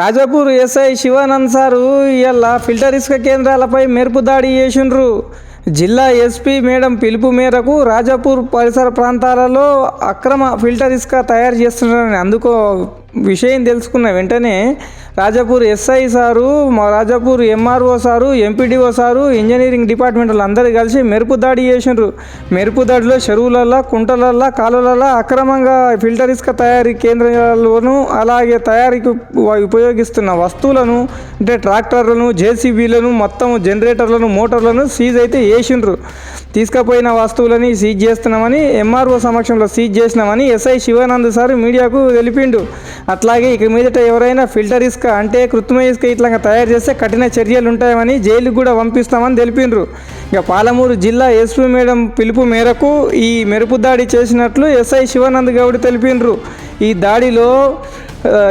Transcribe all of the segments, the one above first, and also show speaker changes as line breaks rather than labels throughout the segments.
Rajapur SI Shivanand sir ఇవాళ filter ఇసుక కేంద్రాలపై మెరుపు దాడి చేసిండ్రు. జిల్లా ఎస్పీ మేడం పిలుపు మేరకు రాజాపూర్ పరిసర ప్రాంతాలలో అక్రమ ఫిల్టర్ ఇసుక తయారు చేస్తున్నారని అందుకో విషయం తెలుసుకున్న వెంటనే రాజాపూర్ ఎస్ఐ సారు మా Rajapur MRO sir MPDO sir engineering department అందరూ కలిసి మెరుపు దాడి చేసినారు మెరుపు దాడిలో చెరువులల్లో కుంటలల్లో కాలువలలో అక్రమంగా ఫిల్టర్ ఇసుక తయారీ కేంద్రాలను అలాగే తయారీకి ఉపయోగిస్తున్న వస్తువులను అంటే ట్రాక్టర్లను జేసీబీలను మొత్తం జనరేటర్లను మోటార్లను సీజ్ అయితే వేసిండ్రు తీసుకుపోయిన వస్తువులని సీజ్ చేస్తున్నామని ఎంఆర్ఓ సమక్షంలో సీజ్ చేసినామని ఎస్ఐ శివానంద్ సార్ మీడియాకు తెలిపిండు. అట్లాగే ఇక మీదట ఎవరైనా ఫిల్టర్ ఇసుక అంటే కృత్రిమ ఇసుక ఇట్లా తయారు చేస్తే కఠిన చర్యలు ఉంటాయని జైలుకు కూడా పంపిస్తామని తెలిపిండ్రు. ఇక పాలమూరు జిల్లా ఎస్పీ మేడం పిలుపు మేరకు ఈ మెరుపు దాడి చేసినట్లు ఎస్ఐ శివానంద్ గౌడ్ తెలిపిండ్రు. ఈ దాడిలో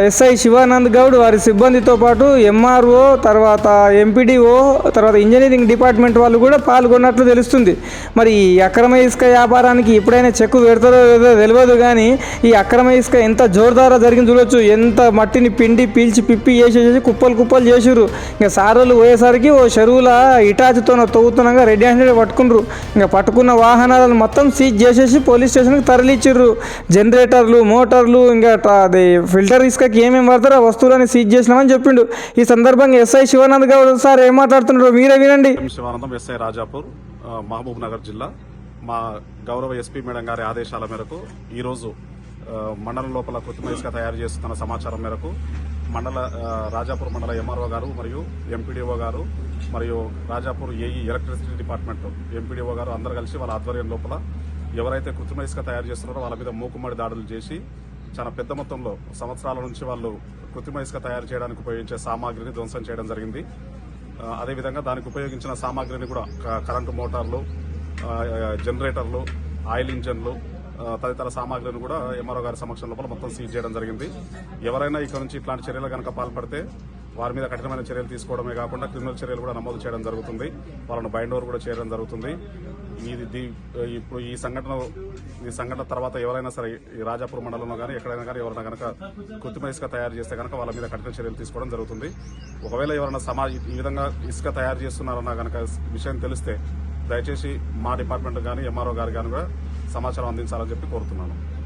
ఎస్ఐ శివానంద్ గౌడ్ వారి సిబ్బందితో పాటు ఎంఆర్ఓ తర్వాత ఎంపీడీఓ తర్వాత ఇంజనీరింగ్ డిపార్ట్మెంట్ వాళ్ళు కూడా పాల్గొన్నట్లు తెలుస్తుంది. మరి ఈ అక్రమ ఇసుక వ్యాపారానికి ఎప్పుడైనా చెక్కు పెడతారో లేదో తెలియదు కానీ ఈ అక్రమ ఇసుక ఎంత జోరుదారా జరిగింది చూడొచ్చు. ఎంత మట్టిని పిండి పీల్చి పిప్పి చేసేసి కుప్పలు కుప్పలు చేసిర్రు. ఇంకా సారోళ్ళు పోయేసరికి ఓ చెరువుల ఇటాచితో తవ్వుతున్నాగా రెడీ హ్యాండెడ్ పట్టుకున్నారు ఇంకా పట్టుకున్న వాహనాలను మొత్తం సీజ్ చేసేసి పోలీస్ స్టేషన్కి తరలిచ్చిర్రు. జనరేటర్లు మోటార్లు ఇంకా అది ఫిల్టర్ ఇసుకకి ఏమేమి పడతారో ఆ వస్తువులని సీజ్ చేసినామని చెప్పిండు. ఈ సందర్భంగా ఎస్ఐ శివానంద్ గౌడ్ సార్ ఏం మాట్లాడుతున్నారో మీరే వినండి.
శివానందం ఎస్ఐ రాజాపూర్ మహబూబ్ నగర్ జిల్లా. మా గౌరవ ఎస్పీ మేడం గారి ఆదేశాల మేరకు ఈరోజు మండలం లోపల కృత్రిమ ఇసుక తయారు చేస్తున్న సమాచారం మేరకు మండల రాజాపూర్ మండల ఎంఆర్ఓ గారు మరియు ఎంపీడీఓ గారు మరియు Rajapur AE electricity department MPDO గారు అందరు కలిసి వాళ్ళ ఆధ్వర్యం లోపల ఎవరైతే కృత్రిమ ఇసుక తయారు చేస్తున్నారో వాళ్ళ మీద మూకుమ్మడి దాడులు చేసి చాలా పెద్ద మొత్తంలో సంవత్సరాల నుంచి వాళ్ళు కృత్రిమ ఇసుక తయారు చేయడానికి ఉపయోగించే సామాగ్రిని ధ్వంసం చేయడం జరిగింది. అదేవిధంగా దానికి ఉపయోగించిన సామాగ్రిని కూడా క- కరెంటు మోటార్లు జనరేటర్లు ఆయిల్ ఇంజన్లు తదితర సామాగ్రిని కూడా ఎంఆర్ఓ గారి సమక్షం లోపల మొత్తం సీజ్ చేయడం జరిగింది. ఎవరైనా ఇక్కడ నుంచి ఇట్లాంటి చర్యలు కనుక పాల్పడితే వారి మీద కఠినమైన చర్యలు తీసుకోవడమే కాకుండా క్రిమినల్ చర్యలు కూడా నమోదు చేయడం జరుగుతుంది. వాళ్ళను బైండ్ ఓవర్ కూడా చేయడం జరుగుతుంది. ఇది దీ- ఇప్పుడు ఈ సంఘటన ఈ సంఘటన తర్వాత ఎవరైనా సరే ఈ రాజాపూర్ మండలంలో కానీ ఎక్కడైనా కానీ ఎవరైనా కనుక కృత్రిమ ఇసుక తయారు చేస్తే కనుక వాళ్ళ మీద కఠిన చర్యలు తీసుకోవడం జరుగుతుంది. ఒకవేళ ఎవరైనా సమా ఈ విధంగా ఇసుక తయారు చేస్తున్నారన్న కనుక విషయం తెలిస్తే దయచేసి మా డిపార్ట్మెంట్ కానీ ఎంఆర్ఓ గారు కానీ కూడా సమాచారం అందించాలని చెప్పి కోరుతున్నాను.